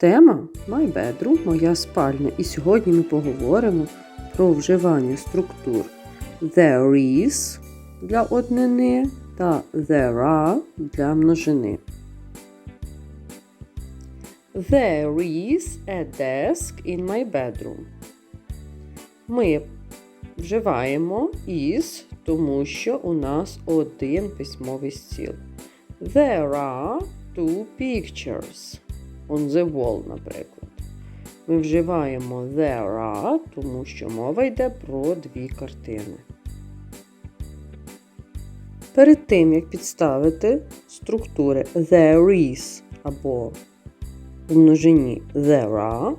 Тема My Bedroom, моя спальня. І сьогодні ми поговоримо про вживання структур there is для однини та there are для множини. There is a desk in my bedroom. Ми вживаємо is, тому що у нас один письмовий стіл. There are two pictures on the wall, наприклад. Ми вживаємо there are, тому що мова йде про дві картини. Перед тим, як підставити структури there is або в множині there are,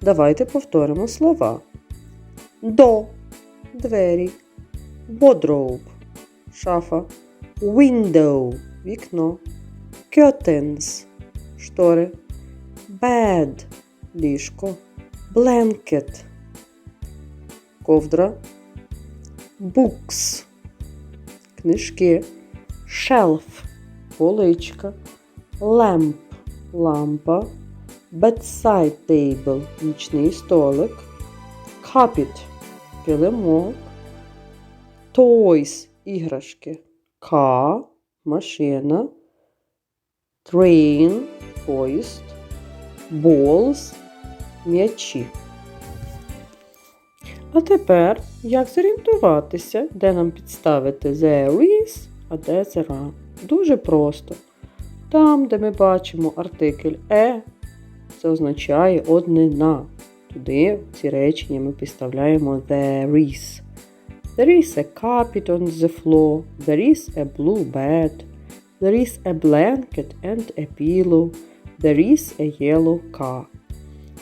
давайте повторимо слова. До двері, wardrobe – шафа, window – вікно, curtains – штори, bed – ліжко, blanket – ковдра, books – книжки, shelf – поличка, lamp – лампа, bedside table – нічний столик, carpet – килимок, toys – іграшки, car – машина, train – поїзд, balls – м'ячі. А тепер як зорієнтуватися, де нам підставити there is, а де there are? Дуже просто. Там, де ми бачимо артикль е, це означає однина. Туди ці речення ми підставляємо there is. There is a carpet on the floor. There is a blue bed. There is a blanket and a pillow. There is a yellow car.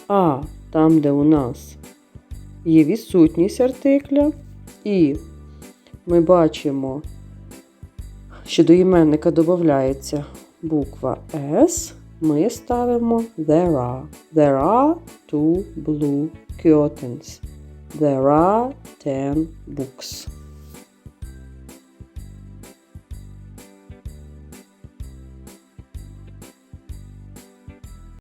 А там, де у нас є відсутність артикля, і ми бачимо, що до іменника додається буква S, ми ставимо there are. There are two blue curtains. There are ten books.